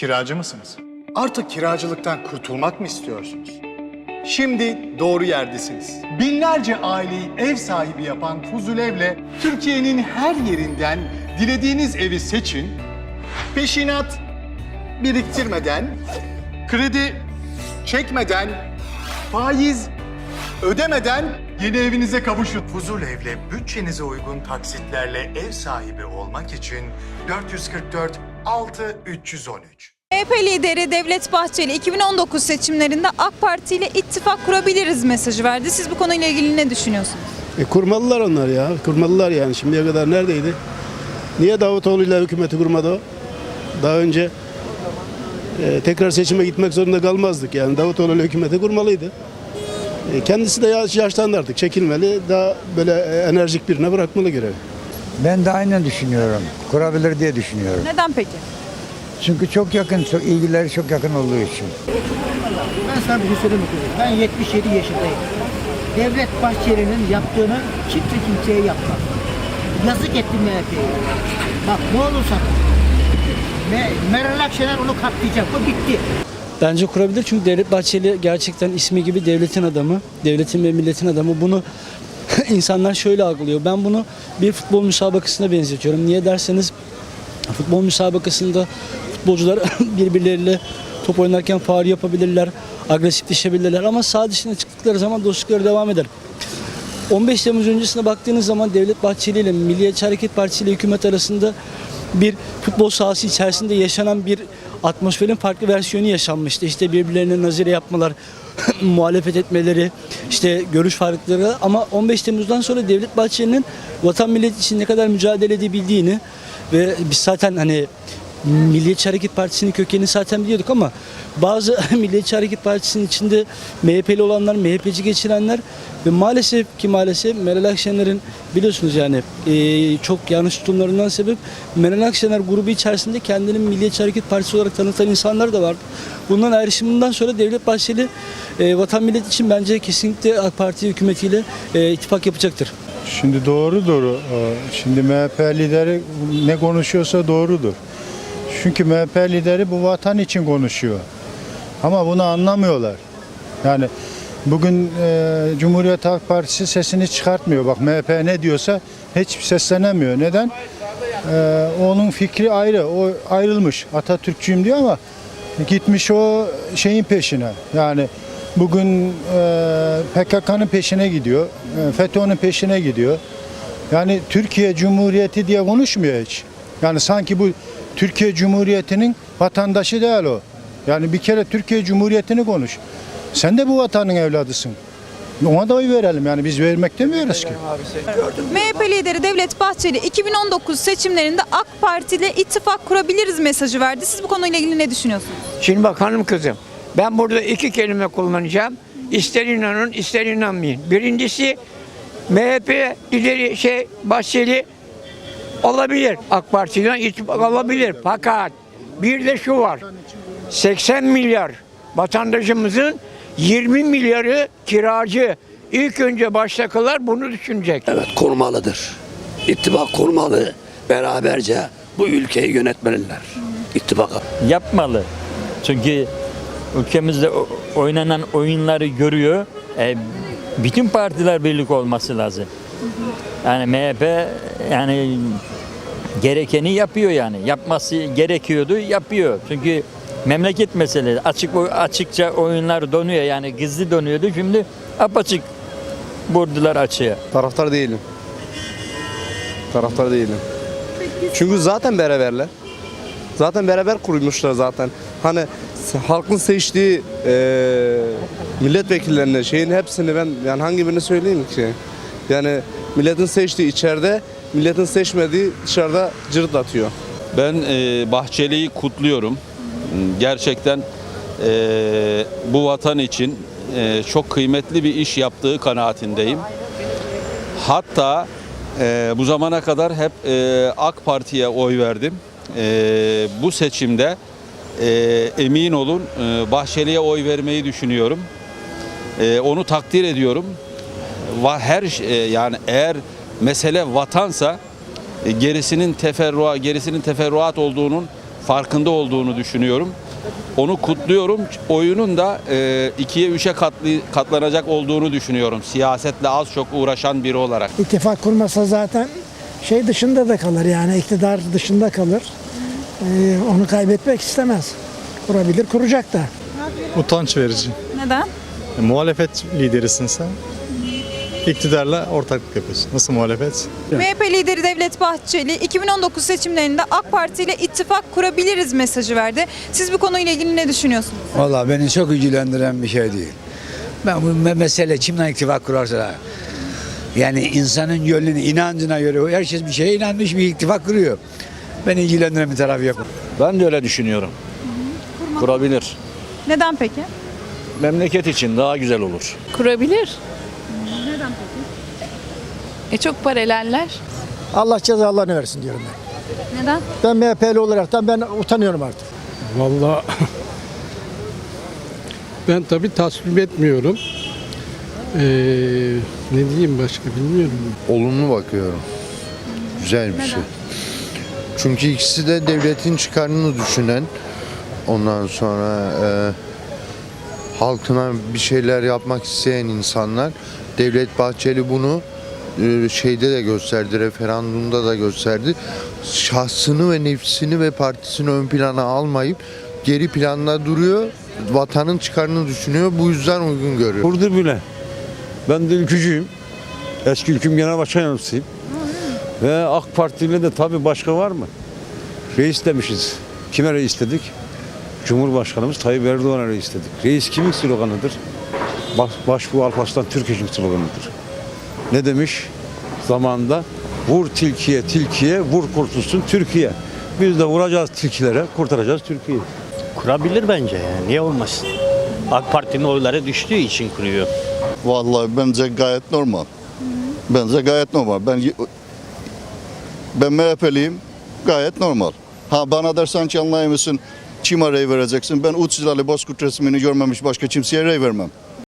Kiracı mısınız? Artık kiracılıktan kurtulmak mı istiyorsunuz? Şimdi doğru yerdesiniz. Binlerce aileyi ev sahibi yapan Fuzulev'le Türkiye'nin her yerinden dilediğiniz evi seçin. Peşinat biriktirmeden, kredi çekmeden, faiz ödemeden yeni evinize kavuşun. Fuzulev'le bütçenize uygun taksitlerle ev sahibi olmak için 444 6 313. MHP lideri Devlet Bahçeli 2019 seçimlerinde AK Parti ile ittifak kurabiliriz mesajı verdi. Siz bu konuyla ilgili ne düşünüyorsunuz? E kurmalılar onlar ya. Kurmalılar yani. Şimdiye kadar neredeydi? Niye Davutoğlu ile hükümeti kurmadı o? Daha önce e, tekrar seçime gitmek zorunda kalmazdık. Yani Davutoğlu ile hükümeti kurmalıydı. E, kendisi de yaş, yaşlandı artık. Çekilmeli. Daha böyle e, enerjik birine bırakmalı görevi. Ben de aynen düşünüyorum. Kurabilir diye düşünüyorum. Neden peki? Çünkü çok yakın, çok ilgileri çok yakın olduğu için. Ben sana bir şey söyleyeyim? Ben 77 yaşındayım. Devlet Bahçeli'nin yaptığını kimse kimseye yapmaz. Yazık ettim MHP'ye. Bak ne olursa Me Meral Akşener onu katlayacak. O bitti. Bence kurabilir çünkü Devlet Bahçeli gerçekten ismi gibi devletin adamı, devletin ve milletin adamı. Bunu insanlar şöyle algılıyor. Ben bunu bir futbol müsabakasına benzetiyorum. Niye derseniz futbol müsabakasında futbolcular birbirleriyle top oynarken faul yapabilirler, agresifleşebilirler ama sağ dışına çıktıkları zaman dostlukları devam eder. 15 Temmuz öncesine baktığınız zaman Devlet Bahçeli ile Milliyetçi Hareket Partisi ile hükümet arasında bir futbol sahası içerisinde yaşanan bir atmosferin farklı versiyonu yaşanmıştı. İşte birbirlerine nazire yapmalar, muhalefet etmeleri, işte görüş farklılıkları ama 15 Temmuz'dan sonra Devlet Bahçeli'nin vatan millet için ne kadar mücadele edebildiğini ve biz zaten hani Milliyetçi Hareket Partisi'nin kökenini zaten biliyorduk ama bazı Milliyetçi Hareket Partisi'nin içinde MHP'li olanlar, MHP'ci geçirenler ve maalesef ki maalesef Meral Akşener'in biliyorsunuz yani eee, çok yanlış tutumlarından sebep Meral Akşener grubu içerisinde kendinin Milliyetçi Hareket Partisi olarak tanıtan insanlar da vardı. Bundan ayrışımından sonra Devlet Bahçeli eee, vatan millet için bence kesinlikle AK Parti hükümetiyle eee, ittifak yapacaktır. Şimdi doğrudur. Ee, Şimdi MHP lideri ne konuşuyorsa doğrudur. Çünkü MHP lideri bu vatan için konuşuyor. Ama bunu anlamıyorlar. Yani bugün e, Cumhuriyet Halk Partisi sesini çıkartmıyor. Bak MHP ne diyorsa hiç seslenemiyor. Neden? Ee, onun fikri ayrı. O ayrılmış. Atatürkçüyüm diyor ama gitmiş o şeyin peşine. Yani bugün e, PKK'nın peşine gidiyor. E, FETÖ'nün peşine gidiyor. Yani Türkiye Cumhuriyeti diye konuşmuyor hiç. Yani sanki bu Türkiye Cumhuriyeti'nin vatandaşı değil o. Yani bir kere Türkiye Cumhuriyeti'ni konuş. Sen de bu vatanın evladısın. Ona da oy verelim yani biz vermek demiyoruz ki. MHP lideri Devlet Bahçeli 2019 seçimlerinde AK Parti ile ittifak kurabiliriz mesajı verdi. Siz bu konuyla ilgili ne düşünüyorsunuz? Şimdi bak hanım kızım ben burada iki kelime kullanacağım. İster inanın ister inanmayın. Birincisi MHP lideri şey Bahçeli olabilir. AK Parti'den ittifak olabilir. Fakat bir de şu var. 80 milyar vatandaşımızın 20 milyarı kiracı. İlk önce baştakiler bunu düşünecek. Evet kurmalıdır. İttifak kurmalı. Beraberce bu ülkeyi yönetmeliler. İttifaka. yapmalı. Çünkü ülkemizde oynanan oyunları görüyor. E, bütün partiler birlik olması lazım. Yani MHP yani gerekeni yapıyor yani. Yapması gerekiyordu, yapıyor. Çünkü memleket meselesi. Açık açıkça oyunlar donuyor yani gizli donuyordu. Şimdi apaçık vurdular açığa. Taraftar değilim. Taraftar değilim. Çünkü zaten beraberler. Zaten beraber kurmuşlar zaten. Hani halkın seçtiği eee milletvekillerine şeyin hepsini ben yani hangi birini söyleyeyim ki? Yani milletin seçtiği içeride, milletin seçmediği dışarıda cırt atıyor. Ben e, Bahçeli'yi kutluyorum. Gerçekten e, bu vatan için e, çok kıymetli bir iş yaptığı kanaatindeyim. Hatta e, bu zamana kadar hep e, AK Parti'ye oy verdim. E, bu seçimde e, emin olun e, Bahçeli'ye oy vermeyi düşünüyorum. E, onu takdir ediyorum. Her e, yani eğer mesele vatansa e, gerisinin teferrua gerisinin teferruat olduğunun farkında olduğunu düşünüyorum. Onu kutluyorum. Oyunun da e, ikiye üçe katlı, katlanacak olduğunu düşünüyorum. Siyasetle az çok uğraşan biri olarak. İttifak kurmasa zaten şey dışında da kalır yani iktidar dışında kalır. Ee, onu kaybetmek istemez. Kurabilir, kuracak da. Utanç verici. Neden? muhalefet liderisin sen. İktidarla ortaklık yapıyorsun. Nasıl muhalefet? MHP lideri Devlet Bahçeli 2019 seçimlerinde AK Parti ile ittifak kurabiliriz mesajı verdi. Siz bu konuyla ilgili ne düşünüyorsunuz? Valla beni çok ilgilendiren bir şey değil. Ben bu me- mesele kimden ittifak kurarsa yani insanın yönünü, inancına göre herkes bir şeye inanmış bir ittifak kuruyor. Beni ilgilendiren bir tarafı yok. Ben de öyle düşünüyorum. Kurabilir. Neden peki? Memleket için daha güzel olur. Kurabilir. Neden peki? E çok paraleller. Allah cezalarını versin diyorum ben. Neden? Ben MHP'li olaraktan ben utanıyorum artık. Vallahi ben tabii tasvip etmiyorum. Ee, ne diyeyim başka bilmiyorum. Olumlu bakıyorum. Güzel bir şey. Çünkü ikisi de devletin çıkarını düşünen, ondan sonra e, halkına bir şeyler yapmak isteyen insanlar. Devlet Bahçeli bunu e, şeyde de gösterdi, referandumda da gösterdi. Şahsını ve nefsini ve partisini ön plana almayıp geri planda duruyor. Vatanın çıkarını düşünüyor. Bu yüzden uygun görüyor. Kurdu bile. Ben de ülkücüyüm. Eski ülküm genel başkan yardımcısıyım. Ve AK Partili de tabii başka var mı? Reis demişiz. Kime reis dedik? Cumhurbaşkanımız Tayyip Erdoğan'a reis dedik. Reis kimin sloganıdır? Baş, Başbuğ Alparslan Türkeş'in sloganıdır. Ne demiş? Zamanında vur tilkiye tilkiye vur kurtulsun Türkiye. Biz de vuracağız tilkilere kurtaracağız Türkiye'yi. Kurabilir bence yani. Niye olmasın? AK Parti'nin oyları düştüğü için kuruyor. Vallahi bence gayet normal. Bence gayet normal. Ben ben MHP'liyim. Gayet normal. Ha bana dersen ki anlayamıyorsun. Kime rey vereceksin? Ben 3 liralı bozkurt resmini görmemiş başka kimseye rey vermem.